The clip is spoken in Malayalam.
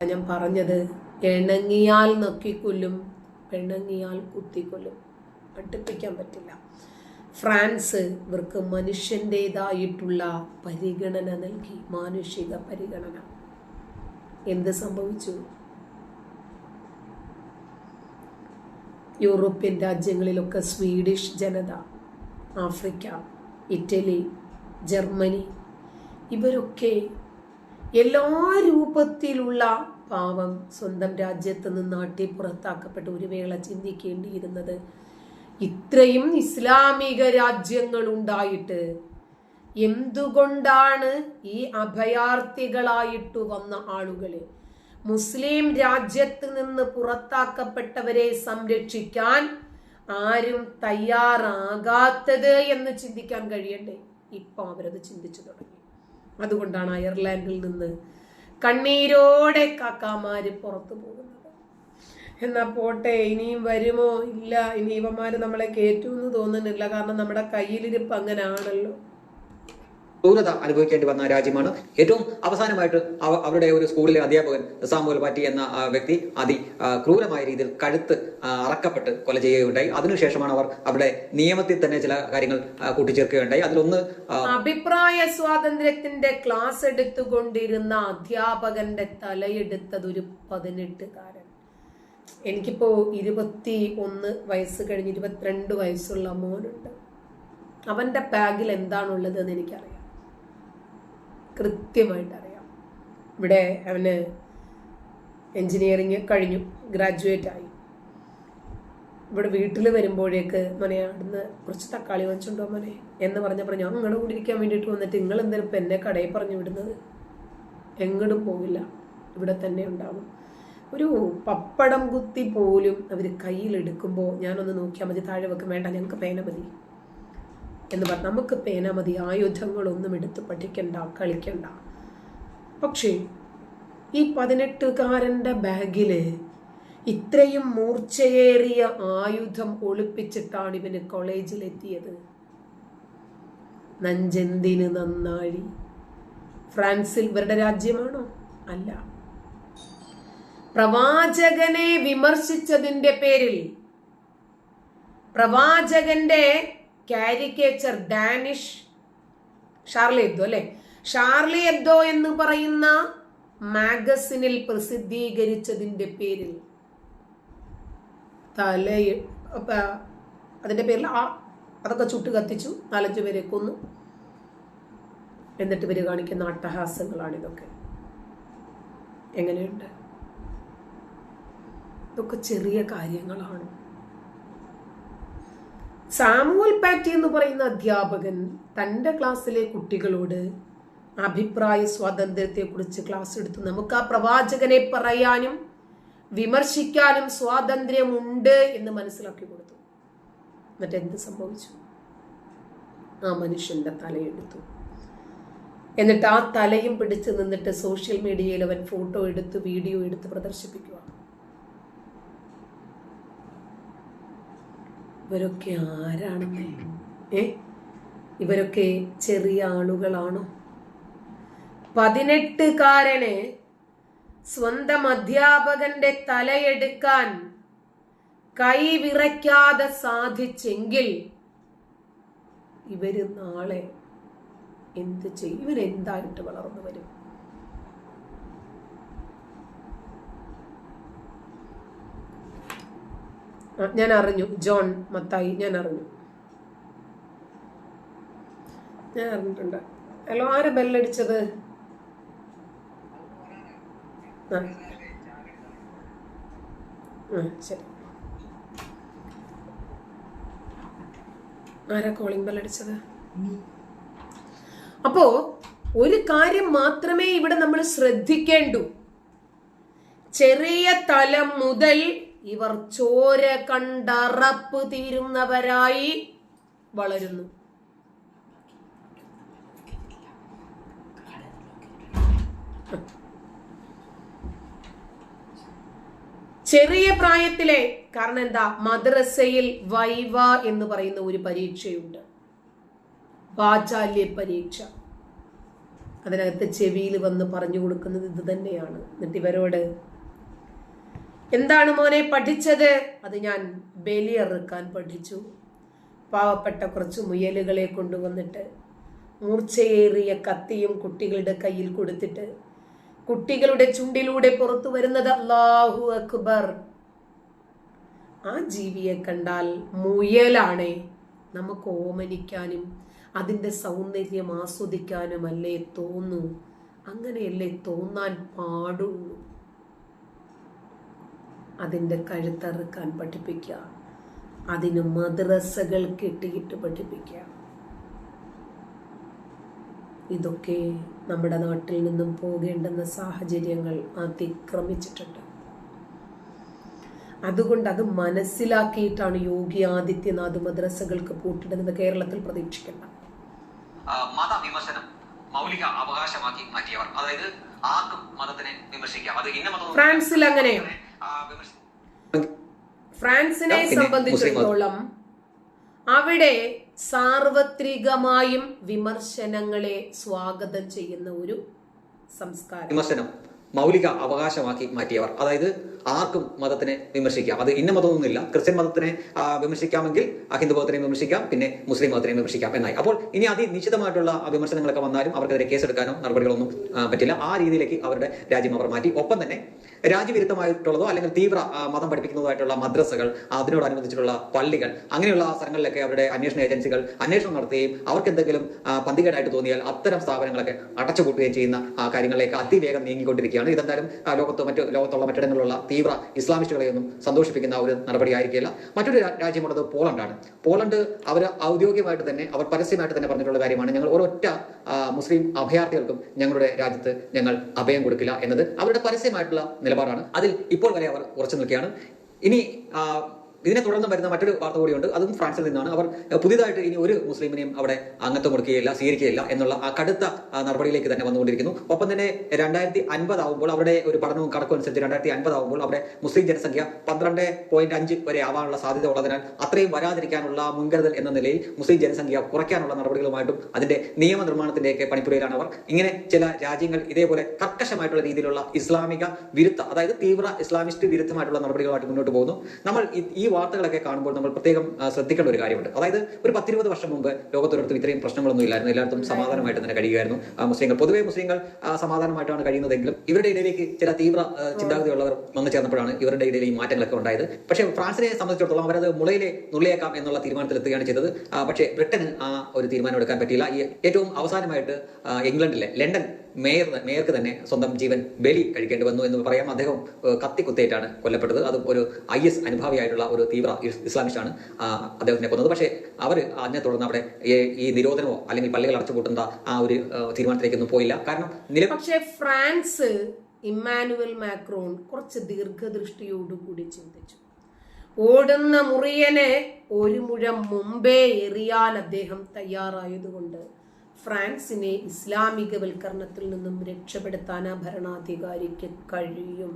ഞാൻ പറഞ്ഞത് ഇണങ്ങിയാൽ നക്കിക്കൊല്ലും പിണങ്ങിയാൽ കുത്തിക്കൊല്ലും. അടുപ്പിക്കാൻ പറ്റില്ല. ഫ്രാൻസ് ഇവർക്ക് മനുഷ്യന്റെതായിട്ടുള്ള പരിഗണന നൽകി മാനുഷിക പരിഗണന. എന്ത് സംഭവിച്ചു? യൂറോപ്യൻ രാജ്യങ്ങളിലൊക്കെ സ്വീഡിഷ് ജനത ആഫ്രിക്ക ഇറ്റലി ജർമ്മനി ഇവരൊക്കെ എല്ലാ രൂപത്തിലുള്ള പാവം സ്വന്തം രാജ്യത്ത് നിന്ന് നാട്ടി പുറത്താക്കപ്പെട്ട ഒരു വേള ചിന്തിക്കേണ്ടിയിരുന്നത്. ഇത്രയും ഇസ്ലാമിക രാജ്യങ്ങൾ ഉണ്ടായിട്ട് എന്തുകൊണ്ടാണ് ഈ അഭയാർത്ഥികളായിട്ട് വന്ന ആളുകളെ മുസ്ലിം രാജ്യത്ത് നിന്ന് പുറത്താക്കപ്പെട്ടവരെ സംരക്ഷിക്കാൻ ആരും തയ്യാറാകാത്തത് എന്ന് ചിന്തിക്കാൻ കഴിയണ്ടേ? ഇപ്പൊ അവരത് ചിന്തിച്ചു തുടങ്ങി. അതുകൊണ്ടാണ് അയർലാൻഡിൽ നിന്ന് കണ്ണീരോടെ കാക്കാമാര് പുറത്തു പോകുന്നത്. എന്നാ പോട്ടെ ഇനിയും വരുമോ? ഇല്ല ഇനി ഇവന്മാര് നമ്മളെ കയറ്റുമെന്ന് തോന്നുന്നില്ല. കാരണം നമ്മുടെ കയ്യിലിരിപ്പ് അങ്ങനെ ആണല്ലോ ക്രൂരത അനുഭവിക്കേണ്ടി വന്ന രാജ്യമാണ്. ഏറ്റവും അവസാനമായിട്ട് അവരുടെ ഒരു സ്കൂളിലെ അധ്യാപകൻ സാമുവൽ പാറ്റി എന്ന വ്യക്തി അതി ക്രൂരമായ രീതിയിൽ കഴുത്ത് അറക്കപ്പെട്ട് കൊല ചെയ്യുകയുണ്ടായി. അതിനുശേഷമാണ് അവർ അവിടെ നിയമത്തിൽ തന്നെ ചില കാര്യങ്ങൾ കൂട്ടിച്ചേർക്കുകയുണ്ടായി. അതിലൊന്ന് അഭിപ്രായ സ്വാതന്ത്ര്യത്തിന്റെ ക്ലാസ് എടുത്തുകൊണ്ടിരുന്ന അധ്യാപകന്റെ തലയെടുത്തത് ഒരു പതിനെട്ടുകാരൻ. എനിക്കിപ്പോ ഇരുപത്തി ഒന്ന് വയസ്സ് കഴിഞ്ഞ് ഇരുപത്തിരണ്ട് വയസ്സുള്ള മോനുണ്ട്. അവന്റെ ബാഗിൽ എന്താണുള്ളത് എന്ന് എനിക്കറിയാം. കൃത്യമായിട്ട് അറിയാം ഇവിടെ അവന് എൻജിനീയറിങ് കഴിഞ്ഞു ഗ്രാജുവേറ്റ് ആയി. ഇവിടെ വീട്ടിൽ വരുമ്പോഴേക്ക് മോനെ അവിടുന്ന് കുറച്ച് തക്കാളി വാങ്ങിച്ചുണ്ടോ മോനെ എന്ന് പറഞ്ഞപ്പോൾ ഞാൻ നിങ്ങളുടെ കൂടി ഇരിക്കാൻ വേണ്ടിയിട്ട് വന്നിട്ട് നിങ്ങൾ എന്തായാലും ഇപ്പം എന്നെ കടയിൽ പറഞ്ഞു വിടുന്നത്? എങ്ങോട്ടും പോകില്ല ഇവിടെ തന്നെ ഉണ്ടാവും. ഒരു പപ്പടം കുത്തി പോലും അവർ കയ്യിലെടുക്കുമ്പോൾ ഞാനൊന്ന് നോക്കിയാൽ മതി താഴെ വെക്കും വേണ്ട ഞങ്ങൾക്ക് പേന മതി. എന്ന് പറഞ്ഞാൽ നമുക്ക് പേന മതി ആയുധങ്ങളൊന്നും എടുത്ത് പഠിക്കണ്ട കളിക്കണ്ട. പക്ഷേ ഈ പതിനെട്ടുകാരന്റെ ബാഗിൽ ഇത്രയും മൂർച്ചയേറിയ ആയുധം ഒളിപ്പിച്ചിട്ടാണ് ഇവന് കോളേജിലെത്തിയത്. നഞ്ചെന്തിന് നന്നാഴി? ഫ്രാൻസിൽ ഇവരുടെ രാജ്യമാണോ? അല്ല. പ്രവാചകനെ വിമർശിച്ചതിന്റെ പേരിൽ പ്രവാചകന്റെ കാരിക്കേച്ചർ ഡാനിഷ് ഷാർലി എബ്ദോ അല്ലെ? ഷാർലി എബ്ദോ എന്ന് പറയുന്ന മാഗസിനിൽ പ്രസിദ്ധീകരിച്ചതിന്റെ പേരിൽ തല അതിന്റെ പേരിൽ ആ അതൊക്കെ ചുട്ട് കത്തിച്ചു നാലഞ്ച് പേരെ കൊന്നു. എന്നിട്ട് പേര് കാണിക്കുന്ന അട്ടഹാസങ്ങളാണ് ഇതൊക്കെ. എങ്ങനെയുണ്ട്? ഇതൊക്കെ ചെറിയ കാര്യങ്ങളാണ്. സാമുവൽ പാറ്റി എന്ന് പറയുന്ന അധ്യാപകൻ തന്റെ ക്ലാസ്സിലെ കുട്ടികളോട് അഭിപ്രായ സ്വാതന്ത്ര്യത്തെക്കുറിച്ച് ക്ലാസ് എടുത്തു നമുക്ക് ആ പ്രവാചകനെ പറയാനും വിമർശിക്കാനും സ്വാതന്ത്ര്യമുണ്ട് എന്ന് മനസ്സിലാക്കി കൊടുത്തു. എന്ത് സംഭവിച്ചു? ആ മനുഷ്യന്റെ തലയെടുത്തു. എന്നിട്ട് ആ തലയും പിടിച്ച് നിന്നിട്ട് സോഷ്യൽ മീഡിയയിൽ അവൻ ഫോട്ടോ എടുത്ത് വീഡിയോ എടുത്ത് പ്രദർശിപ്പിക്കുക ഇവരൊക്കെ ആരാണെന്നേ ഏ? ഇവരൊക്കെ ചെറിയ ആളുകളാണോ? പതിനെട്ടുകാരന് സ്വന്തം അധ്യാപകന്റെ തലയെടുക്കാൻ കൈ വിറയ്ക്കാതെ സാധിച്ചെങ്കിൽ ഇവർ നാളെ എന്ത് ചെയ്യും? ഇവരെന്തായിട്ട് വളർന്നു വരും ആ, ഞാൻ അറിഞ്ഞു ജോൺ മത്തായി ഞാൻ അറിഞ്ഞു ഞാൻ അറിഞ്ഞിട്ടുണ്ട് ഹലോ ആരാ ബെല്ലടിച്ചത്? ശരി. ആരാ കോളിംഗ് ബെല്ലടിച്ചത്? അപ്പോ ഒരു കാര്യം മാത്രമേ ഇവിടെ നമ്മൾ ശ്രദ്ധിക്കേണ്ടു. ചെറിയ തലം മുതൽ ഇവർ ചോര കണ്ടറപ്പ് തീരുന്നവരായി വളരുന്നു. ചെറിയ പ്രായത്തിലെ കാരണം എന്താ മദ്രസയിൽ വൈവ എന്ന് പറയുന്ന ഒരു പരീക്ഷയുണ്ട്. വാചാല്യ പരീക്ഷ അതിനകത്ത് ചെവിയിൽ വന്ന് പറഞ്ഞു കൊടുക്കുന്നത് ഇത് തന്നെയാണ്. എന്നിട്ട് ഇവരോട് എന്താണ് മോനെ പഠിച്ചത്? അത് ഞാൻ ബലിയറുക്കാൻ പഠിച്ചു. പാവപ്പെട്ട കുറച്ച് മുയലുകളെ കൊണ്ടുവന്നിട്ട് മൂർച്ചയേറിയ കത്തിയും കുട്ടികളുടെ കയ്യിൽ കൊടുത്തിട്ട് കുട്ടികളുടെ ചുണ്ടിലൂടെ പുറത്തു വരുന്നത് അള്ളാഹു അക്ബർ. ആ ജീവിയെ കണ്ടാൽ മുയലാണേ. നമുക്ക് ഓമനിക്കാനും അതിന്റെ സൗന്ദര്യം ആസ്വദിക്കാനുമല്ലേ തോന്നൂ. അങ്ങനെയല്ലേ തോന്നാൻ പാടുള്ളൂ. അതിന്റെ കഴുത്തറുക്കാൻ പഠിപ്പിക്കുക. അതിന് മദ്രസകൾ കെട്ടിയിട്ട് പഠിപ്പിക്കുക. ഇതൊക്കെ നമ്മുടെ നാട്ടിൽ നിന്നും പോകേണ്ടുന്ന സാഹചര്യങ്ങൾ അതിക്രമിച്ചിട്ടുണ്ട്. അതുകൊണ്ട് അത് മനസ്സിലാക്കിയിട്ടാണ് യോഗി ആദിത്യനാഥ് മദ്രസകൾക്ക് പൂട്ടിടുന്നത് കേരളത്തിൽ പ്രതീക്ഷിക്കേണ്ട മതവിമർശനം മൗലിക അവകാശമാക്കി മാറ്റിയവർ. അതായത് ആർക്കും മതത്തിനെ വിമർശിക്കാം. അത് ഇന്ന മതം ഫ്രാൻസിൽ അങ്ങനെയാണ്. ഫ്രാൻസിനെ സംബന്ധിച്ചിടത്തോളം അവിടെ സാർവത്രികമായും വിമർശനങ്ങളെ സ്വാഗതം ചെയ്യുന്ന ഒരു സംസ്കാരം. വിമർശനം മൗലിക അവകാശമാക്കി മാറ്റിയവർ. അതായത് ആർക്കും മതത്തിനെ വിമർശിക്കാം. അത് ഇന്ന മതമൊന്നുമില്ല. ക്രിസ്ത്യൻ മതത്തിനെ വിമർശിക്കാമെങ്കിൽ ആ ഹിന്ദു മതത്തിനെ വിമർശിക്കാം പിന്നെ മുസ്ലിം മതത്തിനെ വിമർശിക്കാം എന്നായി. അപ്പോൾ ഇനി അതിനിശ്ചിതമായിട്ടുള്ള വിമർശനങ്ങളൊക്കെ വന്നാലും അവർക്കെതിരെ കേസെടുക്കാനോ നടപടികളൊന്നും പറ്റില്ല. ആ രീതിയിലേക്ക് അവരുടെ രാജ്യം അവർ മാറ്റി. ഒപ്പം തന്നെ രാജ്യവിരുദ്ധമായിട്ടുള്ളതോ അല്ലെങ്കിൽ തീവ്ര മതം പഠിപ്പിക്കുന്നതായിട്ടുള്ള മദ്രസകൾ അതിനോടനുബന്ധിച്ചിട്ടുള്ള പള്ളികൾ അങ്ങനെയുള്ള സ്ഥലങ്ങളിലൊക്കെ അവരുടെ അന്വേഷണ ഏജൻസികൾ അന്വേഷണം നടത്തുകയും അവർക്ക് എന്തെങ്കിലും പന്തികേടായിട്ട് തോന്നിയാൽ അത്തരം സ്ഥാപനങ്ങളൊക്കെ അടച്ചുപൂട്ടുകയും ചെയ്യുന്ന കാര്യങ്ങളിലേക്ക് അതിവേഗം നീങ്ങിക്കൊണ്ടിരിക്കുകയാണ്. ഇതെന്തായാലും ലോകത്തോ മറ്റ് ലോകത്തുള്ള മറ്റിടങ്ങളിലുള്ള തീവ്ര ഇസ്ലാമിസ്റ്റുകളെയൊന്നും സന്തോഷിപ്പിക്കുന്ന ഒരു നടപടിയായിരിക്കില്ല. മറ്റൊരു രാജ്യമുള്ളത് പോളണ്ടാണ്. പോളണ്ട് അവർ ഔദ്യോഗികമായിട്ട് തന്നെ അവർ പരസ്യമായിട്ട് തന്നെ പറഞ്ഞിട്ടുള്ള കാര്യമാണ് ഞങ്ങൾ ഒരൊറ്റ മുസ്ലിം അഭയാർത്ഥികൾക്കും ഞങ്ങളുടെ രാജ്യത്ത് ഞങ്ങൾ അഭയം കൊടുക്കില്ല എന്നത് അവരുടെ പരസ്യമായിട്ടുള്ള നിലപാടാണ്. അതിൽ ഇപ്പോൾ വരെ അവർ ഉറച്ചു നിൽക്കുകയാണ്. ഇനി ഇതിനെ തുടർന്ന് വരുന്ന മറ്റൊരു വാർത്ത കൂടിയുണ്ട്. അതും ഫ്രാൻസിൽ നിന്നാണ്. അവർ പുതിയതായിട്ട് ഇനി ഒരു മുസ്ലിമിനെയും അവിടെ അംഗത്വം കൊടുക്കുകയില്ല സ്വീകരിക്കുകയില്ല എന്നുള്ള ആ കടുത്ത നടപടിയിലേക്ക് തന്നെ വന്നുകൊണ്ടിരിക്കുന്നു. ഒപ്പം തന്നെ രണ്ടായിരത്തി അൻപത് ആവുമ്പോൾ അവരുടെ ഒരു പഠനവും കണക്കും അനുസരിച്ച് രണ്ടായിരത്തി അൻപതാവുമ്പോൾ അവിടെ മുസ്ലിം ജനസംഖ്യ പന്ത്രണ്ട് പോയിന്റ് അഞ്ച് വരെ ആവാനുള്ള സാധ്യത ഉള്ളതിനാൽ അത്രയും വരാതിരിക്കാനുള്ള മുൻകരുതൽ എന്ന നിലയിൽ മുസ്ലിം ജനസംഖ്യ കുറയ്ക്കാനുള്ള നടപടികളുമായിട്ടും അതിന്റെ നിയമനിർമ്മാണത്തിന്റെയൊക്കെ പണിപ്പുരയിലാണ് അവർ. ഇങ്ങനെ ചില രാജ്യങ്ങൾ ഇതേപോലെ കർക്കശമായിട്ടുള്ള രീതിയിലുള്ള ഇസ്ലാമിക വിരുദ്ധ അതായത് തീവ്ര ഇസ്ലാമിസ്റ്റ് വിരുദ്ധമായിട്ടുള്ള നടപടികളുമായിട്ട് മുന്നോട്ട് പോകുന്നു. നമ്മൾ ഈ വാർത്തകളൊക്കെ കാണുമ്പോൾ നമ്മൾ പ്രത്യേകം ശ്രദ്ധിക്കേണ്ട ഒരു കാര്യമുണ്ട്. അതായത് ഒരു പത്തിരുപത് വർഷം മുമ്പ് ലോകത്തൊരിടത്തും ഇത്രയും പ്രശ്നങ്ങളൊന്നും ഇല്ലായിരുന്നു. എല്ലായിടത്തും സമാധാനമായിട്ട് തന്നെ കഴിയുമായിരുന്നു. മുസ്ലിങ്ങൾ പൊതുവേ മുസ്ലിങ്ങൾ സമാധാനമായിട്ടാണ് കഴിയുന്നതെങ്കിലും ഇവരുടെ ഇടയിലേക്ക് ചില തീവ്ര ചിന്താഗതി ചിന്താഗതിയുള്ളവർ വന്നു ചേർന്നപ്പോഴാണ് ഇവരുടെ ഇടയിൽ ഈ മാറ്റങ്ങളൊക്കെ ഉണ്ടായത്. പക്ഷേ ഫ്രാൻസിനെ സംബന്ധിച്ചിടത്തോളം അവരത് മുളയിലെ നുള്ളിയേക്കാം എന്നുള്ള തീരുമാനത്തിലെത്തുകയാണ് ചെയ്തത്. പക്ഷേ ബ്രിട്ടന് ആ ഒരു തീരുമാനം എടുക്കാൻ പറ്റിയില്ല. ഏറ്റവും അവസാനമായിട്ട് ഇംഗ്ലണ്ടിലെ ലണ്ടൻ മേയർ മേയർക്ക് തന്നെ സ്വന്തം ജീവൻ ബലി കഴിക്കേണ്ടി വന്നു എന്ന് പറയാം അദ്ദേഹം കത്തിക്കുത്തേറ്റാണ് കൊല്ലപ്പെട്ടത്. അതും ഒരു ഐ എസ് അനുഭാവിയായിട്ടുള്ള ഒരു തീവ്ര ഇസ് ഇസ്ലാമിസ്റ്റാണ് അദ്ദേഹത്തിനെ കൊന്നത്. പക്ഷേ അവർ അതിനെ തുടർന്ന് അവിടെ ഈ- നിരോധനമോ അല്ലെങ്കിൽ പള്ളികൾ അടച്ചുപൂട്ടുന്ന ആ ഒരു തീരുമാനത്തിലേക്കൊന്നും പോയില്ല. കാരണം നില പക്ഷേ ഫ്രാൻസ് ഇമ്മാനുവൽ മാക്രോൺ കുറച്ച് ദീർഘദൃഷ്ടിയോടുകൂടി ചിന്തിച്ചു. ഓടുന്ന മുറിയനെ ഒരു മുഴം മുമ്പേ എറിയാൻ അദ്ദേഹം തയ്യാറായതുകൊണ്ട് ഫ്രാൻസിനെ ഇസ്ലാമികവൽക്കരണത്തിൽ നിന്നും രക്ഷപ്പെടുത്താൻ ആ ഭരണാധികാരിക്ക് കഴിയും.